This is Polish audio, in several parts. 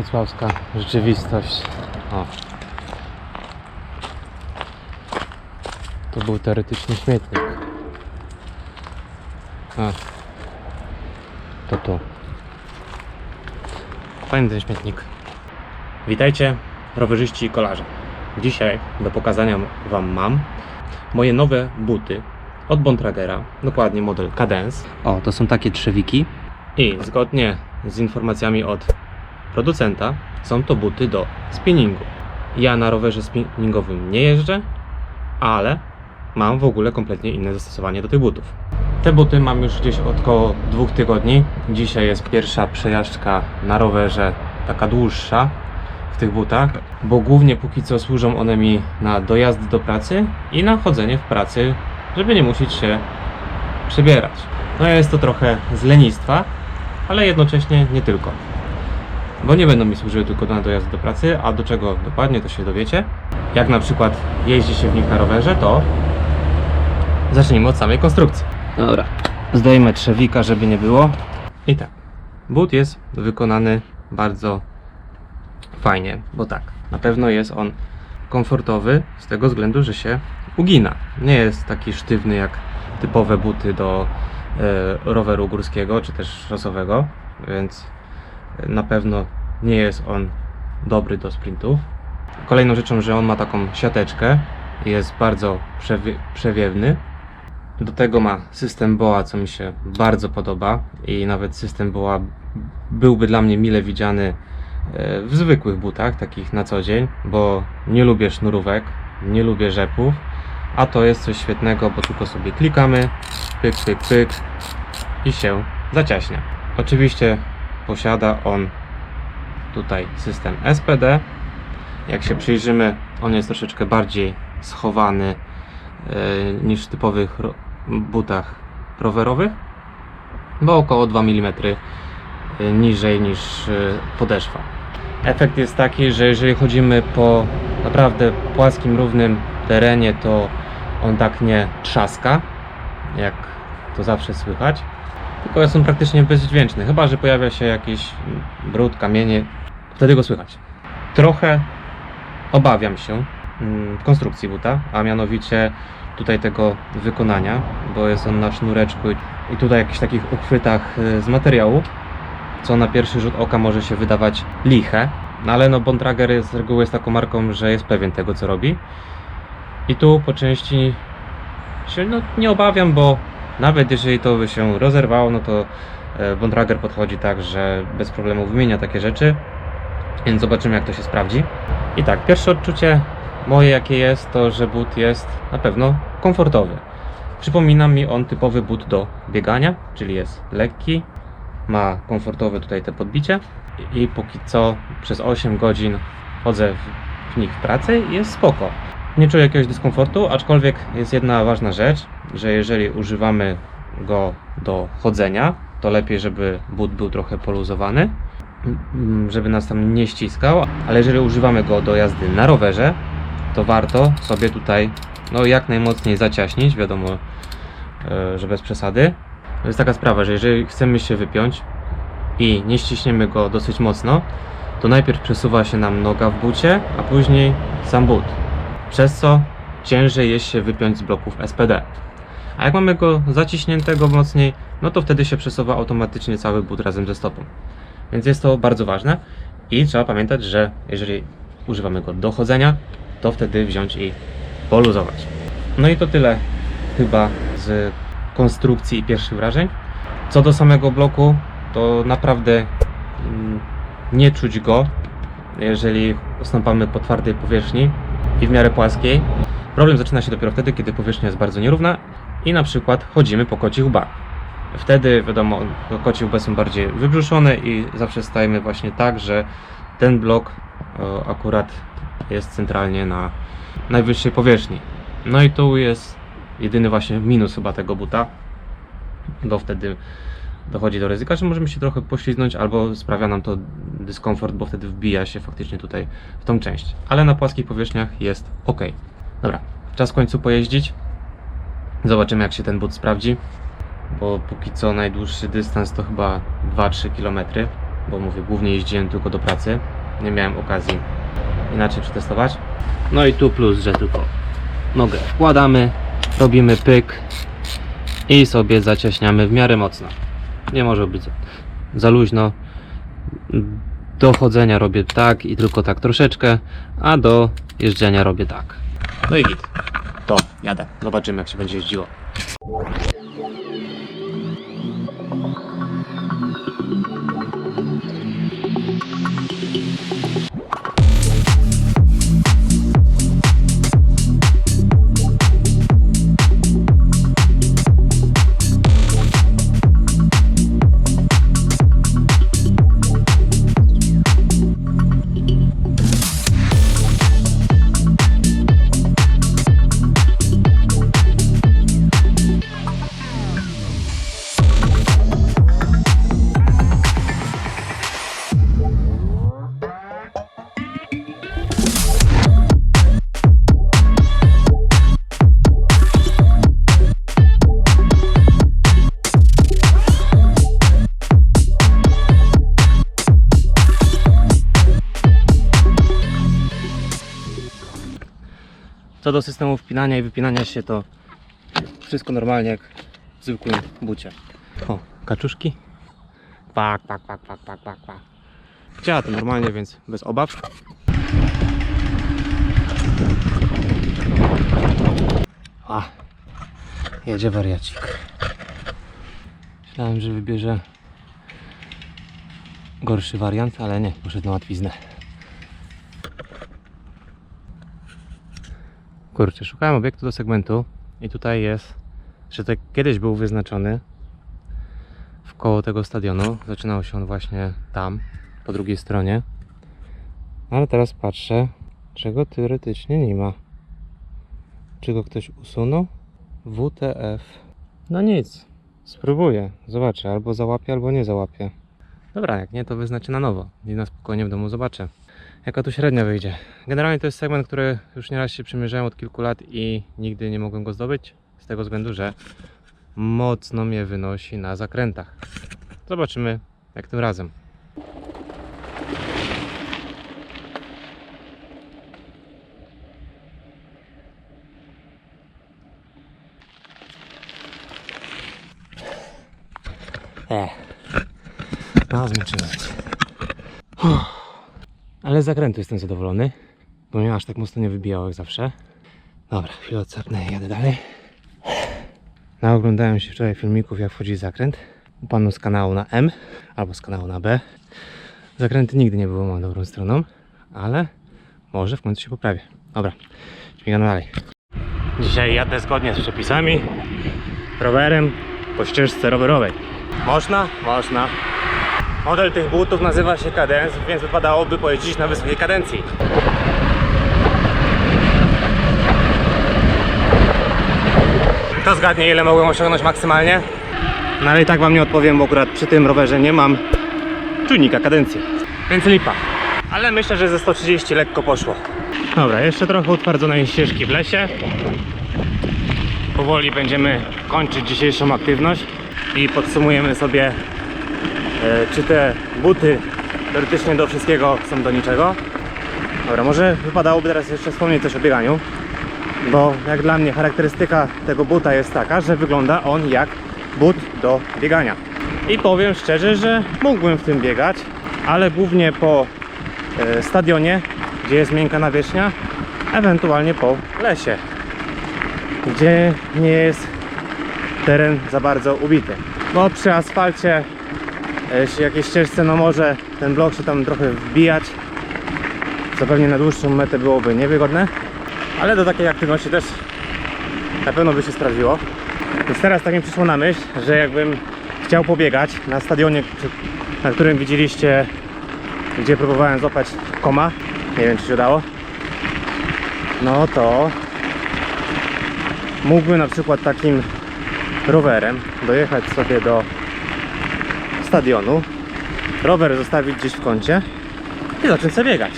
wrocławska rzeczywistość. O. To był teoretycznie śmietnik. A. To to. Fajny ten śmietnik. Witajcie, rowerzyści i kolarze. Dzisiaj do pokazania Wam mam moje nowe buty od Bontragera, dokładnie model Cadence. O, to są takie trzewiki. I zgodnie z informacjami od producenta są to buty do spinningu. Ja na rowerze spinningowym nie jeżdżę, ale mam w ogóle kompletnie inne zastosowanie do tych butów. Te buty mam już gdzieś od około dwóch tygodni. Dzisiaj jest pierwsza przejażdżka na rowerze, taka dłuższa w tych butach, bo głównie póki co służą one mi na dojazd do pracy i na chodzenie w pracy, żeby nie musieć się przebierać. No jest to trochę z lenistwa, ale jednocześnie nie tylko. Bo nie będą mi służyły tylko na dojazd do pracy, a do czego dokładnie to się dowiecie. Jak na przykład jeździ się w nich na rowerze, to zacznijmy od samej konstrukcji. Dobra, zdejmę trzewika, żeby nie było. I tak, but jest wykonany bardzo fajnie, bo tak, na pewno jest on komfortowy z tego względu, że się ugina. Nie jest taki sztywny jak typowe buty do e, roweru górskiego czy też szosowego, więc na pewno nie jest on dobry do sprintów. Kolejną rzeczą, że on ma taką siateczkę, jest bardzo przewie- przewiewny. Do tego ma system BOA, co mi się bardzo podoba i nawet system BOA byłby dla mnie mile widziany e, w zwykłych butach, takich na co dzień, bo nie lubię sznurówek, nie lubię rzepów, a to jest coś świetnego, bo tylko sobie klikamy, pyk, pyk, pyk i się zaciaśnia. Oczywiście posiada on tutaj system SPD. Jak się przyjrzymy, on jest troszeczkę bardziej schowany e, niż w typowych butach rowerowych, bo około 2 mm e, niżej niż e, podeszwa. Efekt jest taki, że jeżeli chodzimy po naprawdę płaskim, równym terenie, to on tak nie trzaska, jak to zawsze słychać tylko są praktycznie bezdźwięczne, chyba że pojawia się jakiś brud, kamienie, wtedy go słychać. Trochę obawiam się mm, konstrukcji buta, a mianowicie tutaj tego wykonania, bo jest on na sznureczku i tutaj jakichś takich uchwytach y, z materiału, co na pierwszy rzut oka może się wydawać liche, no ale no Bontrager z reguły jest taką marką, że jest pewien tego co robi. I tu po części się no, nie obawiam, bo nawet jeżeli to by się rozerwało, no to e, Bontrager podchodzi tak, że bez problemu wymienia takie rzeczy. Więc zobaczymy jak to się sprawdzi. I tak, pierwsze odczucie moje jakie jest, to że but jest na pewno komfortowy. Przypomina mi on typowy but do biegania, czyli jest lekki, ma komfortowe tutaj te podbicie i póki co przez 8 godzin chodzę w, nich w pracy i jest spoko. Nie czuję jakiegoś dyskomfortu, aczkolwiek jest jedna ważna rzecz, że jeżeli używamy go do chodzenia, to lepiej, żeby but był trochę poluzowany, mm, żeby nas tam nie ściskał, ale jeżeli używamy go do jazdy na rowerze, to warto sobie tutaj no, jak najmocniej zaciaśnić, wiadomo, e, że bez przesady. To jest taka sprawa, że jeżeli chcemy się wypiąć i nie ściśniemy go dosyć mocno, to najpierw przesuwa się nam noga w bucie, a później sam but przez co ciężej jest się wypiąć z bloków SPD. A jak mamy go zaciśniętego mocniej, no to wtedy się przesuwa automatycznie cały but razem ze stopą. Więc jest to bardzo ważne i trzeba pamiętać, że jeżeli używamy go do chodzenia, to wtedy wziąć i poluzować. No i to tyle chyba z konstrukcji i pierwszych wrażeń. Co do samego bloku, to naprawdę mm, nie czuć go, jeżeli stąpamy po twardej powierzchni i w miarę płaskiej. Problem zaczyna się dopiero wtedy, kiedy powierzchnia jest bardzo nierówna i na przykład chodzimy po kocich łbach. Wtedy wiadomo, kocie łby są bardziej wybrzuszone i zawsze stajemy właśnie tak, że ten blok e, akurat jest centralnie na najwyższej powierzchni. No i tu jest jedyny właśnie minus chyba tego buta, bo wtedy dochodzi do ryzyka, że możemy się trochę poślizgnąć albo sprawia nam to dyskomfort, bo wtedy wbija się faktycznie tutaj w tą część. Ale na płaskich powierzchniach jest ok. Dobra, czas w końcu pojeździć. Zobaczymy jak się ten but sprawdzi, bo póki co najdłuższy dystans to chyba 2-3 km. bo mówię, głównie jeździłem tylko do pracy. Nie miałem okazji inaczej przetestować. No i tu plus, że tylko nogę wkładamy, robimy pyk i sobie zacieśniamy w miarę mocno. Nie może być za- za luźno. Do chodzenia robię tak i tylko tak troszeczkę, a do jeżdżenia robię tak. No i git. To jadę. Zobaczymy jak się będzie jeździło. Co do systemu wpinania i wypinania się, to wszystko normalnie jak w zwykłym bucie. O, kaczuszki. Pak, pak, pak, pak, pak, pak, pak. Działa to normalnie, więc bez obaw. A, jedzie wariacik. Myślałem, że wybierze gorszy wariant, ale nie, poszedł na łatwiznę. Kurczę, szukałem obiektu do segmentu i tutaj jest, że to kiedyś był wyznaczony w koło tego stadionu. Zaczynał się on właśnie tam, po drugiej stronie. Ale teraz patrzę, czego teoretycznie nie ma. Czy go ktoś usunął? WTF. No nic, spróbuję, zobaczę, albo załapię, albo nie załapię. Dobra, jak nie, to wyznaczę na nowo i na spokojnie w domu zobaczę jaka tu średnia wyjdzie. Generalnie to jest segment, który już nieraz się przymierzałem od kilku lat i nigdy nie mogłem go zdobyć, z tego względu, że mocno mnie wynosi na zakrętach. Zobaczymy jak tym razem. E. No, zmęczyłem się. Ale z zakrętu jestem zadowolony, bo mnie aż tak mocno nie wybijało jak zawsze. Dobra, chwilę odsapnę i jadę dalej. Naoglądałem się wczoraj filmików jak wchodzi zakręt. U panu z kanału na M albo z kanału na B. Zakręty nigdy nie były moją dobrą stroną, ale może w końcu się poprawię. Dobra, śmigamy dalej. Dzisiaj jadę zgodnie z przepisami rowerem po ścieżce rowerowej. Można? Można. Model tych butów nazywa się Cadence, więc wypadałoby pojeździć na wysokiej kadencji. Kto zgadnie ile mogłem osiągnąć maksymalnie? No ale i tak wam nie odpowiem, bo akurat przy tym rowerze nie mam czujnika kadencji. Więc lipa. Ale myślę, że ze 130 lekko poszło. Dobra, jeszcze trochę utwardzonej ścieżki w lesie. Powoli będziemy kończyć dzisiejszą aktywność i podsumujemy sobie czy te buty teoretycznie do wszystkiego są do niczego. Dobra, może wypadałoby teraz jeszcze wspomnieć coś o bieganiu, bo jak dla mnie charakterystyka tego buta jest taka, że wygląda on jak but do biegania. I powiem szczerze, że mógłbym w tym biegać, ale głównie po e, stadionie, gdzie jest miękka nawierzchnia, ewentualnie po lesie, gdzie nie jest teren za bardzo ubity. Bo przy asfalcie e, jakieś ścieżce, no może ten blok się tam trochę wbijać, co pewnie na dłuższą metę byłoby niewygodne, ale do takiej aktywności też na pewno by się sprawdziło. Więc teraz tak mi przyszło na myśl, że jakbym chciał pobiegać na stadionie, na którym widzieliście, gdzie próbowałem złapać koma, nie wiem czy się udało, no to mógłbym na przykład takim rowerem dojechać sobie do stadionu, rower zostawić gdzieś w kącie i zacząć sobie biegać.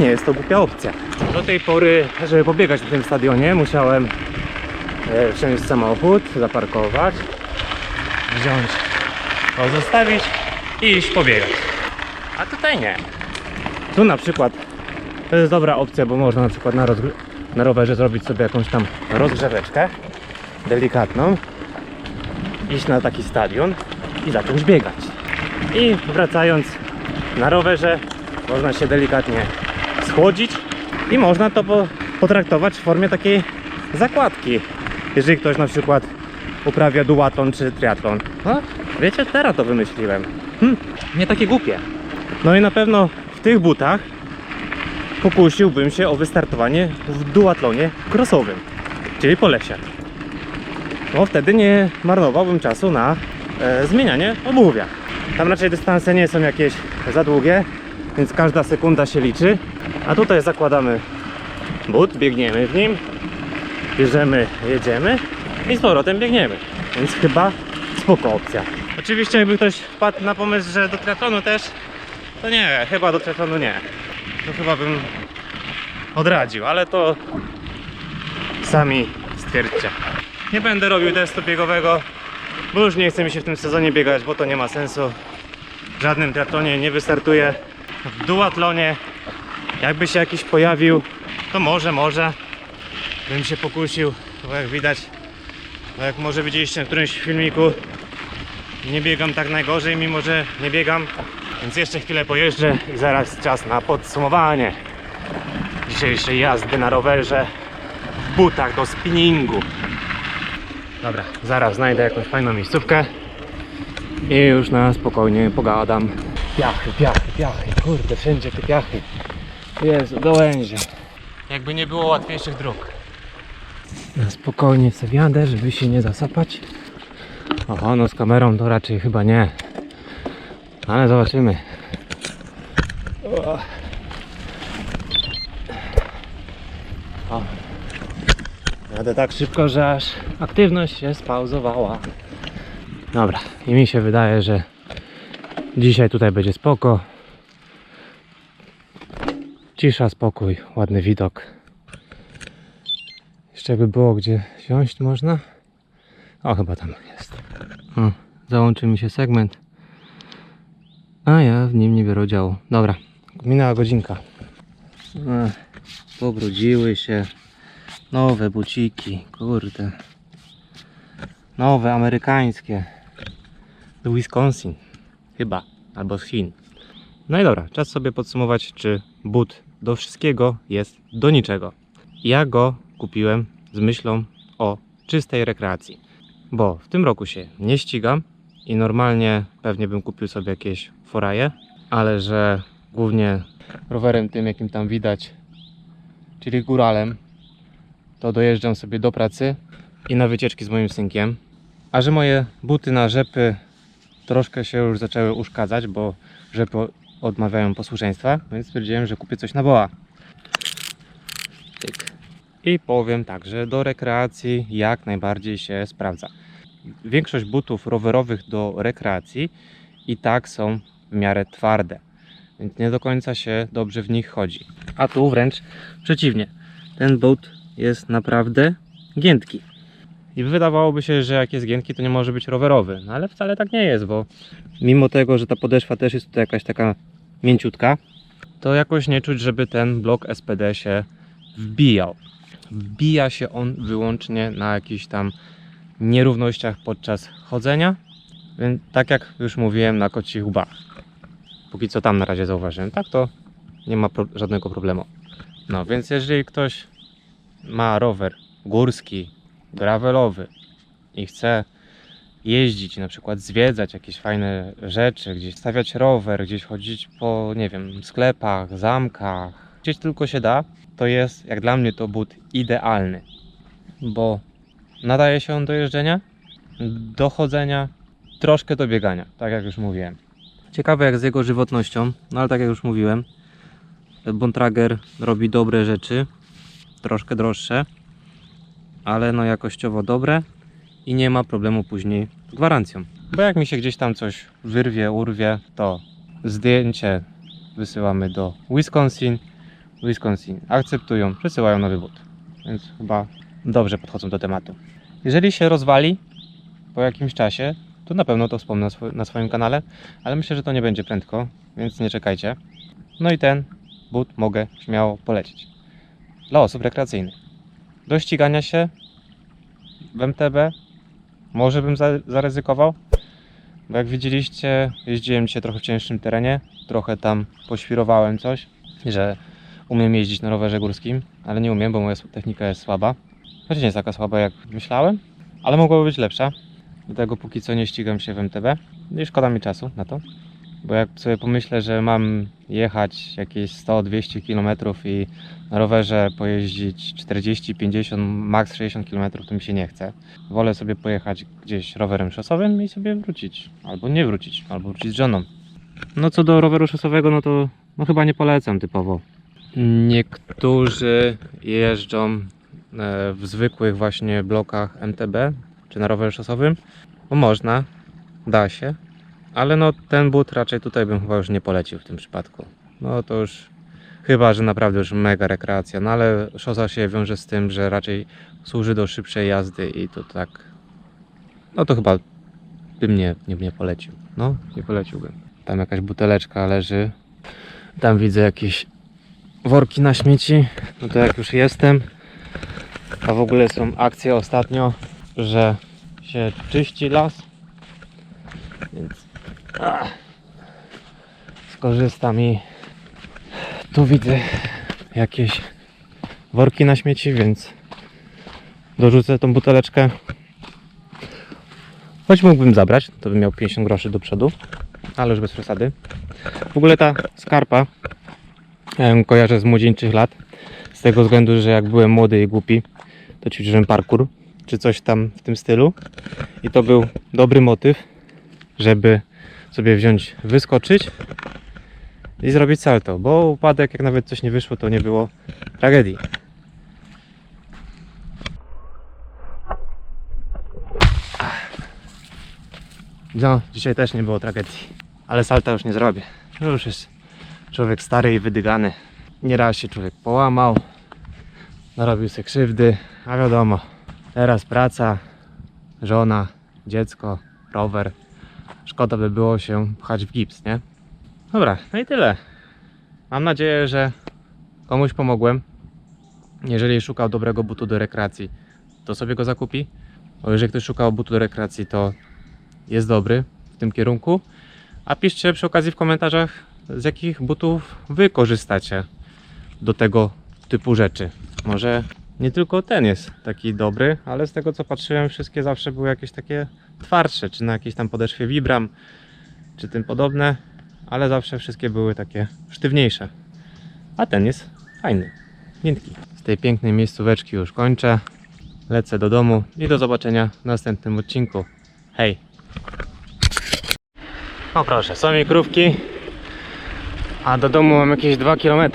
Nie jest to głupia opcja. Do tej pory, żeby pobiegać na tym stadionie, musiałem e, wsiąść samochód, zaparkować, wziąć, go zostawić i iść pobiegać. A tutaj nie. Tu na przykład to jest dobra opcja, bo można na przykład na, na rowerze zrobić sobie jakąś tam rozgrzeweczkę delikatną, iść na taki stadion i zacząć biegać. I wracając na rowerze można się delikatnie schłodzić i można to po, potraktować w formie takiej zakładki. Jeżeli ktoś na przykład uprawia duatlon czy triatlon. No, wiecie, teraz to wymyśliłem. Hm, nie takie głupie. No i na pewno w tych butach pokusiłbym się o wystartowanie w duatlonie crossowym, czyli po lesie. Bo wtedy nie marnowałbym czasu na e, zmienianie obuwia. Tam raczej dystanse nie są jakieś za długie, więc każda sekunda się liczy. A tutaj zakładamy but, biegniemy w nim, bierzemy, jedziemy i z powrotem biegniemy. Więc chyba spoko opcja. Oczywiście jakby ktoś wpadł na pomysł, że do triatlonu też, to nie, chyba do triatlonu nie. To chyba bym odradził, ale to sami stwierdźcie. Nie będę robił testu biegowego, bo już nie chce mi się w tym sezonie biegać, bo to nie ma sensu. W żadnym triatlonie nie wystartuję. W duatlonie, jakby się jakiś pojawił, to może, może bym się pokusił, bo jak widać, bo jak może widzieliście na którymś filmiku, nie biegam tak najgorzej, mimo że nie biegam, więc jeszcze chwilę pojeżdżę i zaraz czas na podsumowanie dzisiejszej jazdy na rowerze w butach do spinningu. Dobra, zaraz znajdę jakąś fajną miejscówkę i już na spokojnie pogadam. Piachy, piachy, piachy, kurde, wszędzie te piachy. Jezu, gołęzie. Jakby nie było łatwiejszych dróg. Na spokojnie sobie jadę, żeby się nie zasapać. Oho, no z kamerą to raczej chyba nie. Ale zobaczymy. O. Jadę tak szybko, że aż aktywność się spauzowała. Dobra, i mi się wydaje, że dzisiaj tutaj będzie spoko. Cisza, spokój, ładny widok. Jeszcze by było gdzie siąść można. O, chyba tam jest. O, załączy mi się segment. A ja w nim nie biorę udziału. Dobra, minęła godzinka. Ech, pobrudziły się. Nowe buciki, kurde. Nowe, amerykańskie. Z Wisconsin. Chyba. Albo z Chin. No i dobra, czas sobie podsumować, czy but do wszystkiego jest do niczego. Ja go kupiłem z myślą o czystej rekreacji. Bo w tym roku się nie ścigam i normalnie pewnie bym kupił sobie jakieś foraje, ale że głównie rowerem tym, jakim tam widać, czyli góralem, to dojeżdżam sobie do pracy i na wycieczki z moim synkiem. A że moje buty na rzepy troszkę się już zaczęły uszkadzać, bo rzepy odmawiają posłuszeństwa, więc stwierdziłem, że kupię coś na boa. I powiem tak, że do rekreacji jak najbardziej się sprawdza. Większość butów rowerowych do rekreacji i tak są w miarę twarde, więc nie do końca się dobrze w nich chodzi. A tu wręcz przeciwnie. Ten but jest naprawdę giętki. I wydawałoby się, że jak jest giętki, to nie może być rowerowy. No ale wcale tak nie jest, bo mimo tego, że ta podeszwa też jest tutaj jakaś taka mięciutka, to jakoś nie czuć, żeby ten blok SPD się wbijał. Wbija się on wyłącznie na jakichś tam nierównościach podczas chodzenia, więc tak jak już mówiłem na kocich łbach. Póki co tam na razie zauważyłem, tak to nie ma pro- żadnego problemu. No więc jeżeli ktoś ma rower górski, gravelowy i chce jeździć, na przykład zwiedzać jakieś fajne rzeczy, gdzieś stawiać rower, gdzieś chodzić po, nie wiem, sklepach, zamkach, gdzieś tylko się da, to jest jak dla mnie to but idealny, bo nadaje się on do jeżdżenia, do chodzenia, troszkę do biegania, tak jak już mówiłem. Ciekawe jak z jego żywotnością, no ale tak jak już mówiłem, Bontrager robi dobre rzeczy, troszkę droższe, ale no jakościowo dobre i nie ma problemu później z gwarancją. Bo jak mi się gdzieś tam coś wyrwie, urwie, to zdjęcie wysyłamy do Wisconsin. Wisconsin akceptują, przesyłają nowy but. Więc chyba dobrze podchodzą do tematu. Jeżeli się rozwali po jakimś czasie, to na pewno to wspomnę na swoim kanale, ale myślę, że to nie będzie prędko, więc nie czekajcie. No i ten but mogę śmiało polecić. Dla osób rekreacyjnych. Do ścigania się w MTB może bym za, zaryzykował, bo jak widzieliście, jeździłem dzisiaj trochę w cięższym terenie, trochę tam poświrowałem coś, że umiem jeździć na rowerze górskim, ale nie umiem, bo moja technika jest słaba. Choć nie jest taka słaba jak myślałem, ale mogłaby być lepsza. Dlatego póki co nie ścigam się w MTB i szkoda mi czasu na to. Bo jak sobie pomyślę, że mam jechać jakieś 100-200 km i na rowerze pojeździć 40, 50, max 60 km, to mi się nie chce. Wolę sobie pojechać gdzieś rowerem szosowym i sobie wrócić. Albo nie wrócić, albo wrócić z żoną. No co do roweru szosowego, no to no chyba nie polecam typowo. Niektórzy jeżdżą e, w zwykłych właśnie blokach MTB czy na rowerze szosowym. No można, da się, ale no ten but raczej tutaj bym chyba już nie polecił w tym przypadku. No to już chyba, że naprawdę już mega rekreacja, no ale szosa się wiąże z tym, że raczej służy do szybszej jazdy i to tak, no to chyba bym nie, nie, nie polecił. No, nie poleciłbym. Tam jakaś buteleczka leży, tam widzę jakieś worki na śmieci, no to jak już jestem, a w ogóle są akcje ostatnio, że się czyści las, więc skorzystam i tu widzę jakieś worki na śmieci, więc dorzucę tą buteleczkę. Choć mógłbym zabrać, to bym miał 50 groszy do przodu, ale już bez przesady. W ogóle ta skarpa ja kojarzę z młodzieńczych lat. Z tego względu, że jak byłem młody i głupi, to ćwiczyłem parkour, czy coś tam w tym stylu. I to był dobry motyw, żeby sobie wziąć, wyskoczyć i zrobić salto. Bo upadek, jak nawet coś nie wyszło, to nie było tragedii. No, dzisiaj też nie było tragedii. Ale salta już nie zrobię. Już jest człowiek stary i wydygany. Nieraz się człowiek połamał, narobił sobie krzywdy, a wiadomo, teraz praca, żona, dziecko, rower. Szkoda by było się pchać w gips, nie? Dobra, no i tyle. Mam nadzieję, że komuś pomogłem. Jeżeli szukał dobrego butu do rekreacji, to sobie go zakupi. Bo jeżeli ktoś szukał butu do rekreacji, to jest dobry w tym kierunku. A piszcie przy okazji w komentarzach, z jakich butów wy korzystacie do tego typu rzeczy. Może nie tylko ten jest taki dobry, ale z tego co patrzyłem, wszystkie zawsze były jakieś takie twardsze, czy na jakiejś tam podeszwie Vibram, czy tym podobne, ale zawsze wszystkie były takie sztywniejsze. A ten jest fajny, miętki. Z tej pięknej miejscóweczki już kończę. Lecę do domu i do zobaczenia w następnym odcinku. Hej! O proszę, są mi krówki, a do domu mam jakieś 2 km.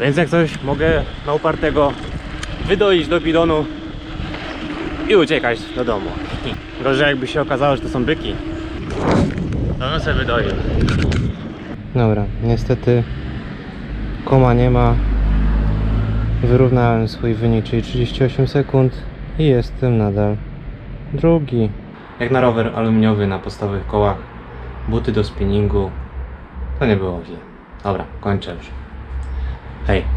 Więc jak coś mogę na upartego wydoić do bidonu i uciekać do domu. Gorzej jakby się okazało, że to są byki. To bym sobie wydoił. Dobra, niestety koma nie ma. Wyrównałem swój wynik, czyli 38 sekund i jestem nadal drugi. Jak na rower aluminiowy na podstawowych kołach, buty do spinningu, to nie było źle. Dobra, kończę już. Hej.